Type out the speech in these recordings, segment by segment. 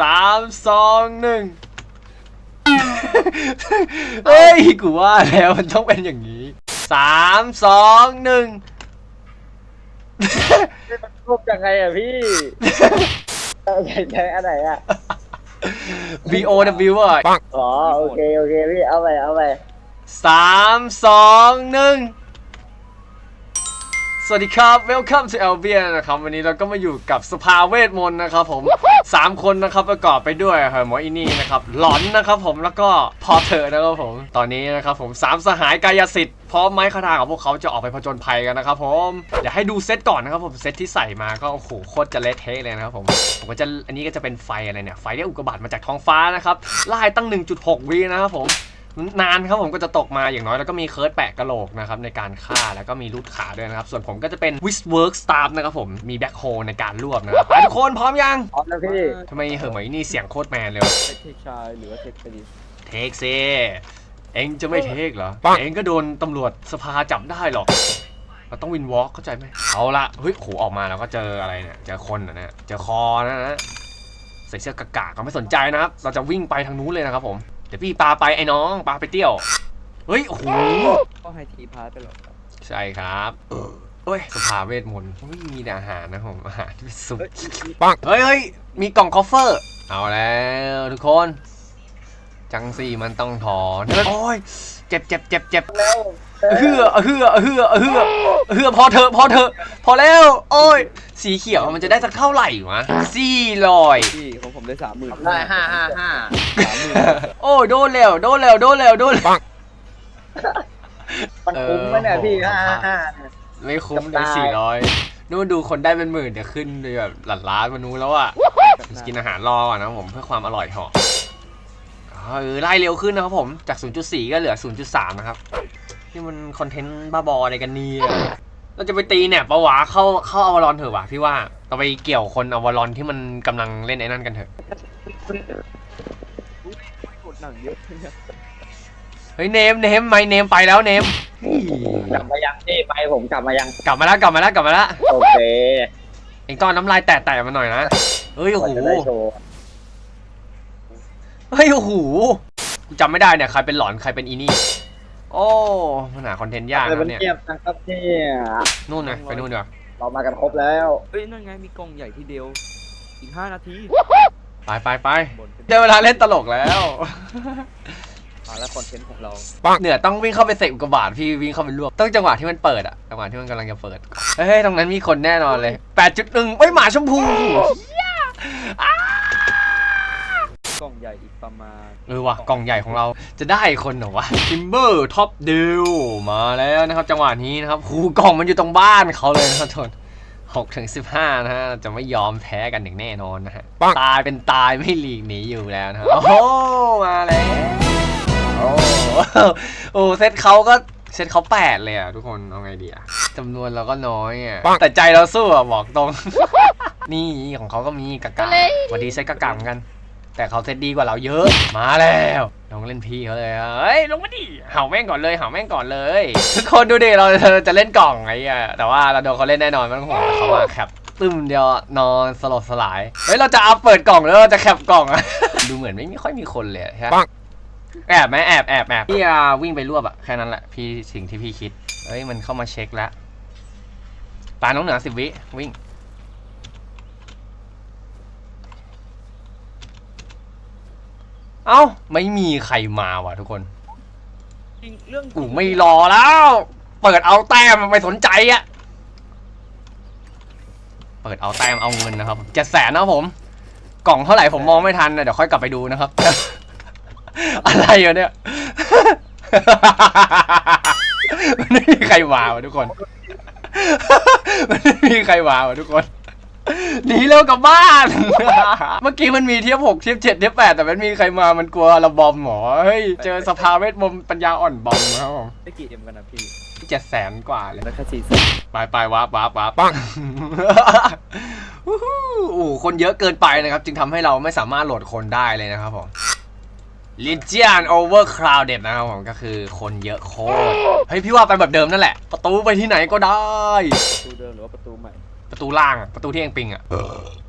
สามสองหนึ่งเฮ้ยกูว่าแล้วมันต้องเป็นอย่างนี้สามสองหนึ่งรูปยังไงอะพี่เอาใช้ใช้อันไหนอะ V O W อะอ๋อโอเคโอเคพี่เอาไปเอาไปสามสองหนึ่ง สวัสดีครับ Welcome to a l b i a n นะครับ วันนี้เราก็มาอยู่กับสภาเวทมนต์นะครับผมสามคนนะครับประกอบไปด้วยเฮอร์มออินี่นะครับหลอนนะครับผมแล้วก็พอเธอนะครับผม ตอนนี้นะครับผมสามสหายกายสิทธิ์พร้อมไม้คาถาของพวกเขาจะออกไปผจญภัยกันนะครับผมเดี๋ยวให้ดูเซตก่อนนะครับผมเซตที่ใส่มาก็โอ้โหโคตรจะเละเทะเลยนะครับผมผมก็จะอันนี้ก็จะเป็นไฟอะไรเนี่ยไฟที่อุกกาบาตมาจากท้องฟ้านะครับไล่ตั้ง 1.6วินะครับผม นานครับผมก็จะตกมาอย่างน้อยแล้วก็มีเคิร์ดแปะกระโหลกนะครับในการฆ่าแล้วก็มีรูดขาด้วยนะครับ ส่วนผมก็จะเป็น w i s w o r k Staff นะครับผมมีแบ็คโฮในการรวบนะครับไปทุกคนพร้อมยังพร้อมแล้วพี่ทำไมเหอะไหมนี่เสียงโคตรแมนเลยวะเทคชายหรือว่าเทคไปดิเทคเซเองจะไม่เทคเหรอเองก็โดนตำรวจสภาจับได้หรอกเราต้องวินวอล์กเข้าใจไหมเอาละเฮ้ยโหออกมาแล้วก็เจออะไรเนี่ยเจอคนนะเนี่ยเจอคอนะนะใส่เสื้อกากาก็ไม่สนใจนะครับ เราจะวิ่งไปทางนู้นเลยนะครับผม เดี๋ยวพี่ปาไปไอ้น้องปาไปเตี้ยว เฮ้ย โอ้โห ก็ให้ทีพาร์ทไปหรอกครับใช่ครับเอ้ยสภาเวทมนต์ไม่มีแต่อาหารนะผมอาหารที่เป็นซุปเฮ้ยเฮ้ยมีกล่องคอฟเฟอร์ เอาแล้วทุกคน จังสี่มันต้องถอนโอ้ยเจ็บเจ็บเจ็บเจ็บแล้วเฮือเฮือเฮือเฮือเฮือพอเถอะพอเถอะพอแล้ว โอ้ย สีเขียวมันจะได้สักเท่าไหร่วะสี่ลอยพี่ของ ผมได้สามหมื่นได้ห้าห้าห้าสามหมื่นโอ้ยโดนแล้วโดนแล้วโดนแล้วโดนแล้วมันคุ้มไหมเนี่ยพี่ห้าห้าห้าเนี่ยไม่คุ้มเลจะยตายสี่ร้อยนู่นดูคนได้เป็นหมื่นเดี๋ยวขึ้นเลยแบบหลัดล้านมานู้นแล้วอะกินอาหารรอก่อนนะผมเพื่อความอร่อยเหาะเออไล่เร็วขึ้นนะครับผมจาก 0.4 ก็เหลือ 0.3 นะครับ นี่มันคอนเทนต์บ้าบออะไรกันเนี่ย เราจะไปตีเนี่ยปะวะเข้าเข้าอวารอนเถอะวะพี่ว่าเราไปเกี่ยวคนอวารอนที่มันกำลังเล่นไอ้นั่นกันเถอะกดหนังเยอะเนี่ยเฮ้ยเนมเนมไม่เนมไปแล้วเนมนี่กลับมายังพี่ไปผมกลับมายังกลับมาแล้วกลับมาแล้วกลับมาแล้วโอเคเองต้องเอาน้ำลายแตะๆมาหน่อยนะเฮ้ยโอ้โหจะได้โชว์เฮ้ยโอ้โหกูจำไม่ได้เนี่ยใครเป็นหลอนใครเป็นอีนี่ โอ้มันหาคอนเทนต์ยากเลยนะมันเนี่ยเงียบนะครับเนี่ยนู่นนะไปนู่นดีกว่าเรามากันครบแล้ว เอ้ยนั่นไงมีกล่องใหญ่ทีเดียว อีกห้านาทีไปไปไปบนขึ้นได้เวลาเล่นตลกแล้วมาแล้วคอนเทนต์ของเราเหนือต้องวิ่งเข้าไปเสกอุกกาบาตพี่วิ่งเข้าไปรวบต้องจังหวะที่มันเปิดอะจังหวะที่มันกำลังจะเปิดเฮ้ยตรงนั้นมีคนแน่นอนเลย8.1เฮ้ยหมาชมพูกล่องใหญ่อีก ประมาณเออว่ะกล่องใหญ่ของเราจะได้คนเหรอวะ Timber Top Deal มาแล้วนะครับ จังหวะนี้นะครับหูกล่องมันอยู่ตรงบ้านเขาเลยนะครับทุกคน6ถึง15นะฮะจะไม่ยอมแพ้กันอย่างแน่นอนนะฮะตายเป็นตายไม่หลีกหนีอยู่แล้วนะฮะโอ้โหมาแล้วโอ้โหโอ้เซตเขาก็เซตเขาแปดเลยอะทุกคนเอาไงดีอะจำนวนเราก็น้อยอะแต่ใจเราสู้อะบอกตรง นี่ของเขาก็มีกากาสวัสดีเซตกากาเหมือนกัน แต่เขาเซตดีกว่าเราเยอะ มาแล้วลองเล่นพี่เขาเลยอะเฮ้ยลงมาดิเห่าแม่งก่อนเลยเห่าแม่งก่อนเลยทุกคนดูดิเราเราจะเล่นกล่องไอ้อะแต่ว่าเราโดนเขาเล่นแน่นอนไม่ต้องห่วงเขามาแคปตึมเดียวนอนสลบสลายเฮ้ยเราจะอัพเปิดกล่องแล้วเราจะแคปกล่องอะดูเหมือนไม่มีค่อยมีคนเลยอะใช่ปะแอบไหมแอบแอบแอบพี่อะวิ่งไปรวบอะแค่นั้นแหละพี่สิ่งที่พี่คิดเฮ้ยมันเข้ามาเช็คแล้วปาน้องเหนือสิบวิวิ่ง เอ้า ไม่มีใครมาว่ะทุกคน จริงเรื่องกูไม่รอแล้ว เปิดเอาแต้มไม่สนใจอะเปิดเอาแต้มเอาเงินนะครับเจ็ดแสนนะครับผม กล่องเท่าไหร่ผมมองไม่ทันนะเดี๋ยวค่อยกลับไปดูนะครับ อะไรอยู่เนี่ย มันไม่มีใครมาวะทุกคน มันไม่มีใครมาวะทุกคน หนีเร็วกลับบ้าน เมื่อกี้มันมีเทียบหกเทียบเจ็ดเทียบแปดแต่มันมีใครมามันกลัวระบอมหมอเฮ้ยเจอสภาเวทมนต์ปัญญาอ่อนบอมนะครับผมได้กี่เอ็มกันนะพี่เจ็ดแสนกว่าเลยแล้วแค่สี่สิบไปไปวาร์ปวาร์ปวาร์ปปังวู้ฮู้โอ้โหคนเยอะเกินไปนะครับ จึงทำให้เราไม่สามารถโหลดคนได้เลยนะครับผม Legion Overcrowded นะครับผมก็คือคนเยอะโคตรเฮ้ยพี่ว่าไปแบบเดิมนั่นแหละ ประตูไปที่ไหนก็ได้ ประตูเดิมหรือว่าประตูใหม่ ประตูล่างอะประตูที่เองปิงอะ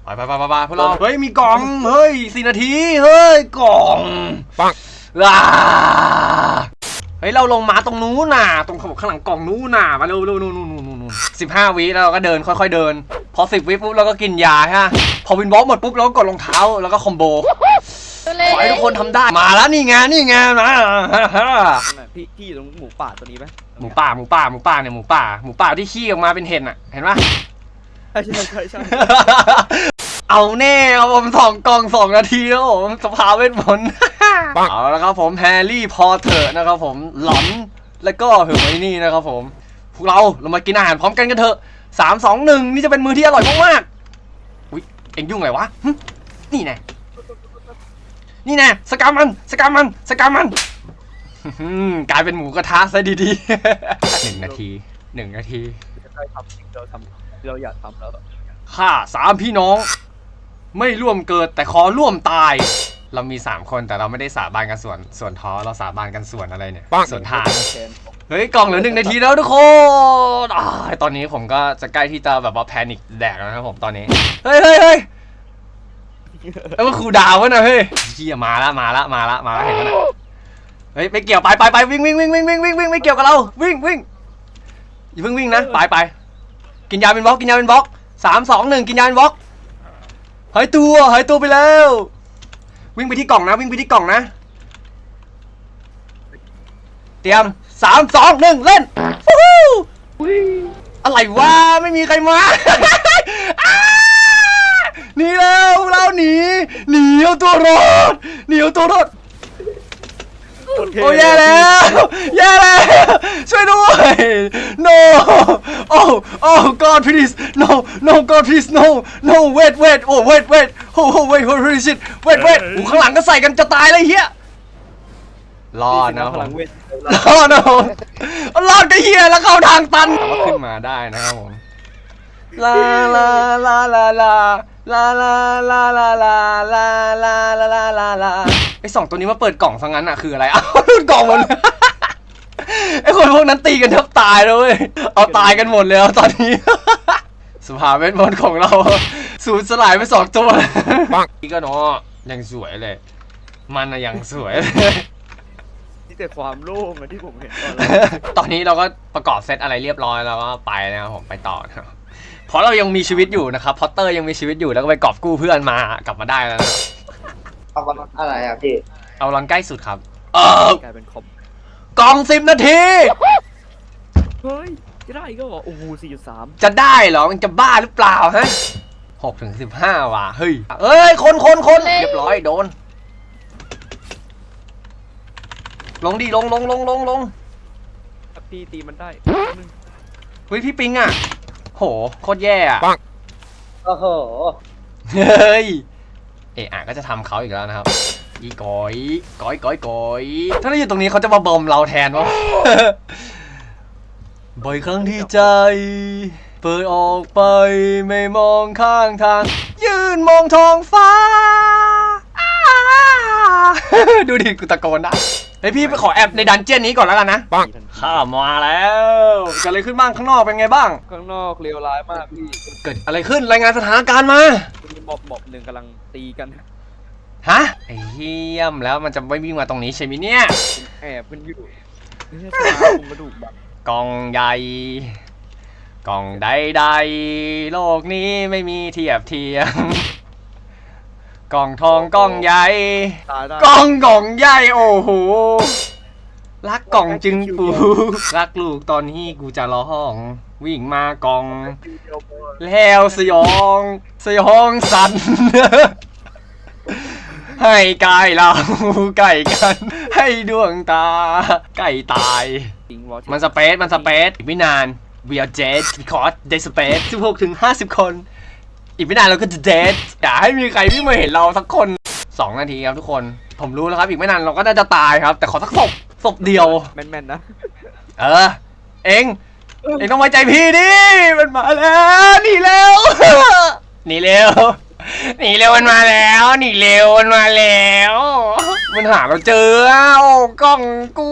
ไปไปไปไปไปพวกเราเฮ้ยมีกล่องเฮ้ยสี่นาทีเฮ้ยกล่องปังอ่าเฮ้ยเราลงมาตรงนู้นน่ะตรงข้างหลังกล่องนู้นน่ะมาเร็วเร็วนู่นนู่นนู่นนู่นสิบห้าวิแล้วเราก็เดินค่อยๆเดิน พอสิบวิปุ๊บเราก็กินยาฮะพอวินบล็อกหมดปุ๊บเราก็กดรองเท้าแล้วก็คอมโบขอให้ทุกคนทำได้มาแล้วนี่ไงนี่ไงมาตรงไหนพี่พี่อยู่ตรงหมูป่าตัวนี้ไหมหมูป่าหมูป่าหมูป่าเนี่ยหมูป่าหมูป่าที่ขี้ออกมาเป็นเห็ดน่ะเห็นปะ ใช่ใช่ใช่ใช่ เอาแน่ครับผมสองกล่องสองนาทีแล้วผมสภาเวทมนต์ เอาละครับผมแฮร์รี่พอเตอร์นะครับผมหลอนแล้วก็เฮอร์ไมนี่นะครับผม พวกเราเรามากินอาหารพร้อมกันกันเถอะสามสองหนึ่งนี่จะเป็นมื้อที่อร่อยมากๆอุ้ยเอ็งยุ่งอะไรวะหึนี่แน่นี่แน่สกามันสกามันสกามันหึ่มกลายเป็นหมูกระทะซะดีๆ หนึ่งนาทีหนึ่งนาที ใช่ทำสิ่งที่เราทำ เราอยากทำแล้วข้าสามพี่น้อง ไม่ร่วมเกิดแต่ขอร่วมตาย เรามีสามคนแต่เราไม่ได้สาบานกันส่วนส่วนท้อเราสาบานกันส่วนอะไรเนี่ยส่วนทางแทนเฮ้ยกล่องเหลือหนึ่งนาทีแล้วทุกคนอ่าตอนนี้ผมก็จะใกล้ที่จะแบบว่าแพนิคแดกแล้วนะครับผมตอนนี้ เฮ้ยเฮ้ยเฮ้ยเอ้ยว่าครูดาววะนะเฮ้ยเฮียมาละมาละมาละมาละเห็นไหมนะเฮ้ยไม่เกี่ยวไปไปไปวิ่งวิ่งวิ่งวิ่งวิ่งวิ่งวิ่งไม่เกี่ยวกับเรา วิ่งวิ่งอย่าเพิ่งวิ่งนะไปไป กินยาเป็นบล็อกกินยาเป็นบล็อกสามสองหนึ่งกินยาเป็นบล็อกหายตัวหายตัวไปแล้ว วิ่งไปที่กล่องนะ วิ่งไปที่กล่องนะ เตรียมสามสองหนึ่งเล่นฟู้ฮู้อะไรวะไม่มีใครมาอ้าหนีแล้วเราหนีหนีเอาตัวรอดหนีเอาตัวรอด โอ้แย่แล้วแย่แล้วช่วยด้วย no oh oh god please no no god please no no wait wait oh wait wait oh oh wait holy shit wait wait โอ้ข้างหลังก็ใส่กันจะตายเลยเฮียรอดนะพลังเวทรอดนะผมรอดก็เฮียแล้วเข้าทางตันแต่ว่าขึ้นมาได้นะครับผมลาลาลาลาลา ลาลาลาลาลาลาลาลาลาลาลาไอสองตัวนี้มาเปิดกล่องซะงั้นอะคืออะไรอ้าวรุ่นกล่องหมดเลยไอคนพวกนั้นตีกันแทบตายแล้วเว้ยเอาตายกันหมดแล้วตอนนี้สภาพเวทมนต์ของเราสูญสลายไปสองตัวนี่ก็เนาะยังสวยเลย มันอะยังสวยเลยนี่แต่ความโล่งอะที่ผมเห็นตอนแรกตอนนี้เราก็ประกอบเซตอะไรเรียบร้อยแล้วก็ไปนะครับผมไปต่อนะครับ เพราะเรายังมีชีวิตอยู่นะครับพอตเตอร์ยังมีชีวิตอยู่แล้วก็ไปกอบกู้เพื่อนมากลับมาได้แล้วนะเอาอะไรอะพี่เอาลอนใกล้สุดครับ เออกลายเป็นคอมกล่องสิบนาที เฮ้ยจะได้ก็เหรอโอ้โหสี่จุดสามจะได้เหรอมันจะบ้าหรือเปล่าฮะหกถึงสิบห้าว่ะเฮ้ยเอ้ยคนคนคนเรียบร้อยโดน ลงดิลงลงลงลงลงถ้าพี่ตีมันได้นึงเฮ้ยพี่ปิงอะ โหโคตรแย่อะโอ้โห เฮ้ย เอะอะก็จะทำเขาอีกแล้วนะครับ อีก้อยก้อยก้อยก้อยถ้าเราอยู่ตรงนี้เขาจะมาบอมเราแทนวะ บ่อยครั้งที่ใจ เปิดออกไปไม่มองข้างทาง ยืนมองท้องฟ้าอ้า ดูดิกูตะโกนได้เฮ้ยพี่ไปขอแอปในดันเจียนนี้ก่อนแล้วกันนะปังทันทีข้ามาแล้วเกิดอะไรขึ้นบ้างข้างนอกเป็นไงบ้าง ข้างนอกเลวร้ายมากพี่เกิดอะไรขึ้นรายงานสถานการณ์มามีม็อบม็อบหนึ่งกำลังตีกันฮะไอ้เหี้ยมแล้วมันจะไม่วิ่งมาตรงนี้ใช่ไหมเนี่ยแอบกันอยู่นี่ใช่ไหมคุมกระดูกแบบกล่องใหญ่กล่องใดๆโลกนี้ไม่มีเทียบเทียม กล่องทองกล่องใหญ่ตายได้กล่องกล่องใหญ่โอ้โหรักกล่องจึงปูรักลูกตอนนี้กูจะร้อง วิ่งมากล่อง แล้วสยอง สยองสันให้กายเราใกล้กัน ให้ดวงตาใกล้ตายจริงวอชมันสเปซมันสเปซอีกไม่นาน we are dead because they space 16ถึง50 คน อีกไม่นานเราก็จะ dead อย่าให้มีใครวิ่งมาเห็นเราสักคน 2 นาทีครับทุกคน ผมรู้แล้วครับ อีกไม่นานเราก็น่าจะตายครับ แต่ขอสักศพศพเดียว แมนๆนะ เออ เองเองต้องไว้ใจพี่ดิ มันมาแล้วหนีเร็วหนีเร็วหนีเร็วมันมาแล้วหนีเร็วมันมาแล้ว มันหาเราเจออ้าวกล้องกู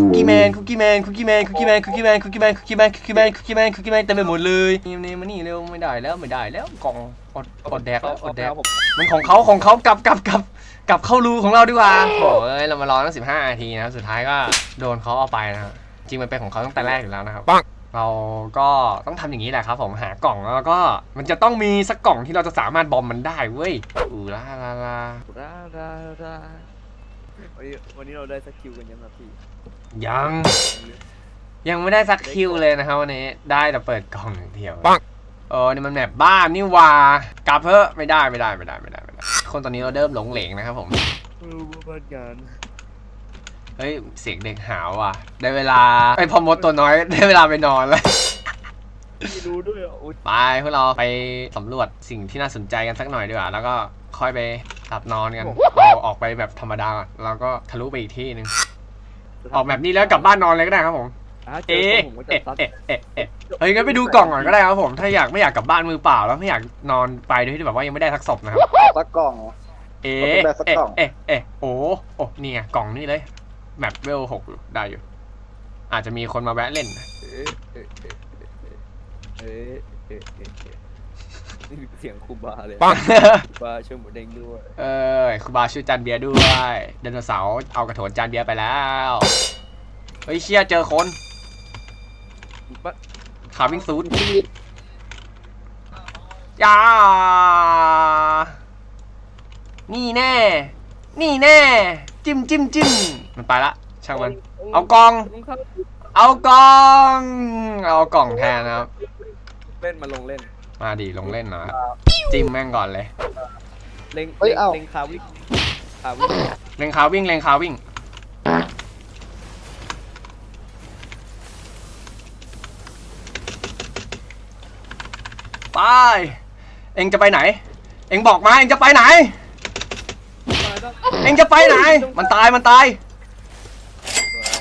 คุกกี้แมนคุกกี้แมนคุกกี้แมนคุกกี้แมนคุกกี้แมนคุกกี้แมนคุกกี้แมนคุกกี้แมนคุกกี้แมนคุกกี้แมนเต็มไปหมดเลยนี่นี่มานี่เร็วไม่ได้แล้วไม่ได้แล้วกล่องอดอดแดกแล้วอดแดกผมมันของเขาของเขากลับกลับกลับกลับเข้ารูของเราดีกว่าโอ้ยเรามารอตั้งสิบห้านาทีนะครับสุดท้ายก็โดนเขาเอาไปนะครับจริงมันเป็นของเขาตั้งแต่แรกอยู่แล้วนะครับเราก็ต้องทำอย่างนี้แหละครับผมหากล่องแล้วก็มันจะต้องมีสักกล่องที่เราจะสามารถบอมมันได้เว้ยอูลาลาลารารารา วันนี้วันนี้เราได้สกิลกันยังครับพี่ยัง ยังไม่ได้สักคิวเลยนะครับวันนี้ได้แต่เปิดกล่องอย่างเดียวเออนี่มันแมปบ้านนี่หว่ากลับเถอะไม่ได้ไม่ได้ไม่ได้ไม่ได้ไม่ได้คนตอนนี้เราเริ่มหลงเหลงนะครับผม เออบ้านงานเฮ้ยเสียงเด็กหาวว่ะ ได้เวลาไอพอมดตัวน้อย ได้เวลาไปนอนแล้ว พี่รู้ด้วยอะโอ๊ยไปพวกเราไปสำรวจสิ่งที่น่าสนใจกันสักหน่อยดีกว่า แล้วก็ ค่อยไปหลับนอนกันเราออกไปแบบธรรมดาก่อนแล้วก็ทะลุไปอีกที่หนึงออกแบบนี้แล้วกลับบ้านนอนเลยก็ได้ครับผมอะเจอเอ๊ะผมก็จะเอ๊ะซัดเอ๊ะเอ๊ะเอ๊ะเฮ้ยงั้นไปดูกล่องก่อนก็ได้ครับผม ถ้าอยากไม่อยากกลับบ้านมือเปล่าแล้วไม่อยากนอนไปโดยที่แบบว่ายังไม่ได้สักศพนะครับสักกล่อง เอ๊เอาะไปแบบสักเอ๊ะกล่องเอ๊ะเอ๊ะโอ้โอ้นี่ไงกล่องนี่เลยแมปเวลหกอยู่ได้อยู่ อาจจะมีคนมาแวะเล่นเอ๊ะเอ๊ะเอ๊ะเอ๊ะ เอ๊ะเอ๊ะเอ๊ะนี่เสียงครูบาเลยปังครูบาช่วยหมูเด้งด้วยเออครูบาช่วยจานเบียร์ด้วยไดโนเสาร์เอากระโถนจานเบียร์ไปแล้ว เฮ้ยเชี่ยเจอคนปะขาวิ่งซูดยานี่แน่ นี่แน่ จิ้มจิ้มจิ้มมันไปละช่างมัน เอากล่องครับเอากล่อง เอากล่องแทนนะครับ เล่นมาลงเล่น มาดิลงเล่นหนะครับจิ้มแม่งก่อนเลย เล็งเฮ้ยเล็งเอ้า เล็งคาวิกคาวิกเล็งขาวิ่งเล็งขาวิ่ง ไป เอ็งจะไปไหน เอ็งบอกมา เอ็งจะไปไหน เอ็งจะไปไหน มันตายมันตาย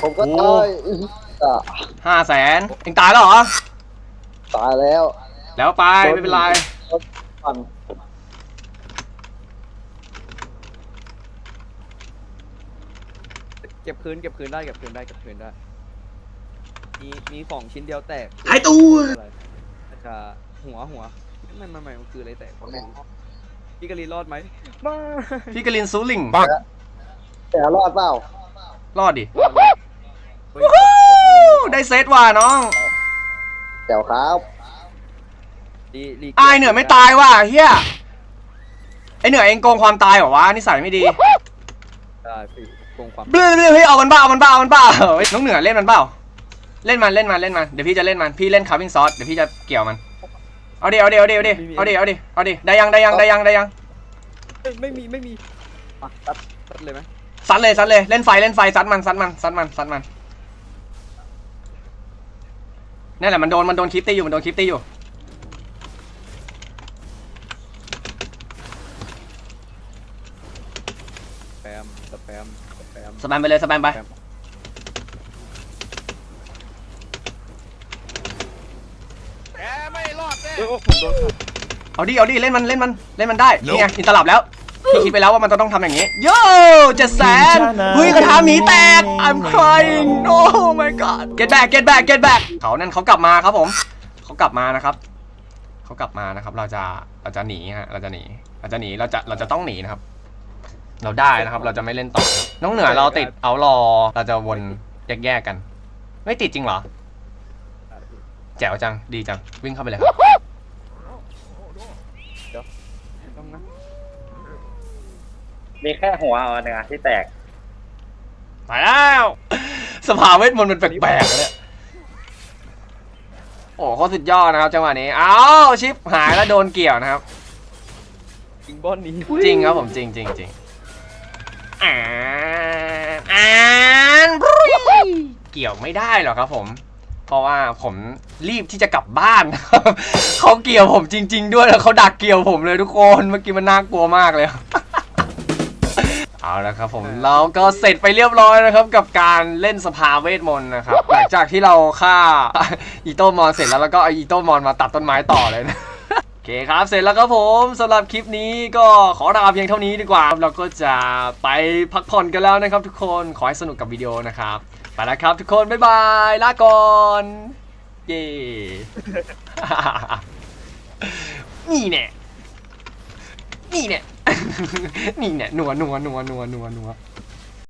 ผมก็โอ้ ตายอื้ออะห้าแสน เอ็งตายแล้วเหรอ ตายแล้ว แล้วไปไม่เป็นไรฟันเก็บคืนเก็บคืนได้เก็บคืนได้เก็บคืนได้ มีมีของชิ้นเดียวแตกหายตัวอะไรน่าจะหัวหัวไม่ไม่ไม่มันคืออะไรแตกวะไม่รู้พี่กะลีรอดไหมมาพี่กลินซูลิงแต่รอดเปล่ารอดดิเฮ้ยวู้ได้เซตว่ะน้อง แจ๋วครับ ลีลีอายเหนือไม่ตายว่ะเฮียไอเหนือเองโกงความตายเหรอวะนิสัยไม่ดีได้พี่โกงความเบลอเบลอเฮ้ยเอามันบ้าเอามันบ้าเอามันบ้าเฮ้ยน้องเหนือเล่นมันเปล่าเล่นมันเล่นมันเล่นมันเดี๋ยวพี่จะเล่นมันพี่เล่นคาวิ่งซอสเดี๋ยวพี่จะเกี่ยวมันเอาดิเอาดิเอาดิเอาดิเอาดิเอาดิเอาดิได้ยังได้ยังได้ยังได้ยังเอ้ยไม่มีไม่มีอะตัดตัดเลยไหมซัดเลยซัดเลยเล่นไฟเล่นไฟซัดมันซัดมันซัดมันซัดมันนี่นแหละมันโดนมันโดนคลิปตีอยู่มันโดนคลิปตีอยู่ สแปมสแปมสแปมสแปมไปเลยสแปมไปเอ้ยโอ้ผมโดนขัดเอาดิเอาดิเล่นมันเล่นมันเล่นมันได้นี่ไงอินตลับแล้วพี่คิดไปแล้วว่ามันจะต้องทำอย่างนี้โย่เจ็ดแสนเฮ้ยกระทาหมีแตก I'm crying oh my god get back get back get back เขานั่นเขากลับมาครับผมเขากลับมานะครับเขากลับมานะครับ เราจะเราจะหนีฮะเราจะหนีเราจะหนีเราจะเราจะต้องหนีนะครับ เราได้นะครับ เราจะไม่เล่นต่อครับน้องเหนือเราติดเอารอ เราจะวนแยกๆกัน ไม่ติดจริงเหรอ แจ๋วจัง ดีจัง วิ่งเข้าไปเลยครับ ต้องนะมีแค่หัวเอาเนื้อที่แตกไปแล้ว สภาเวทมนต์มันแปลกๆนะเนี่ยโอ้โคตรสุดยอดนะครับจังหวะนี้ เอ้าชิปหายแล้วโดนเกี่ยวนะครับ ยิงบอลนี้ จริงครับผมจริงจริงจริง อ่านอ่านบรุยเกี่ยวไม่ได้หรอกครับผม เพราะว่าผมรีบที่จะกลับบ้านครับเขาเกี่ยวผมจริง ๆ ด้วยแล้วเขาดักเกี่ยวผมเลยทุกคนเมื่อกี้มันน่ากลัวมากเลยเอาละครับผมเราก็เสร็จไปเรียบร้อยนะครับ กับการเล่นสภาเวทมนต์นะครับหลังจากที่เราฆ่าอีโต้มอนเสร็จแล้วแล้วก็เอาอีโต้มอนมาตัดต้นไม้ต่อเลยนะโอ เคเคครับ เสร็จแล้วครับผมสำหรับคลิปนี้ก็ขอลาเพียงเท่านี้ดีกว่า เราก็จะไปพักผ่อนกันแล้วนะครับทุกคนขอให้สนุกกับวิดีโอนะครับ ไปแล้วครับทุกคน บ๊ายบาย ลาก่อน เย้นี่แน่นี่แน่นี่แน่นัวนัวนัวนัวนัวนัว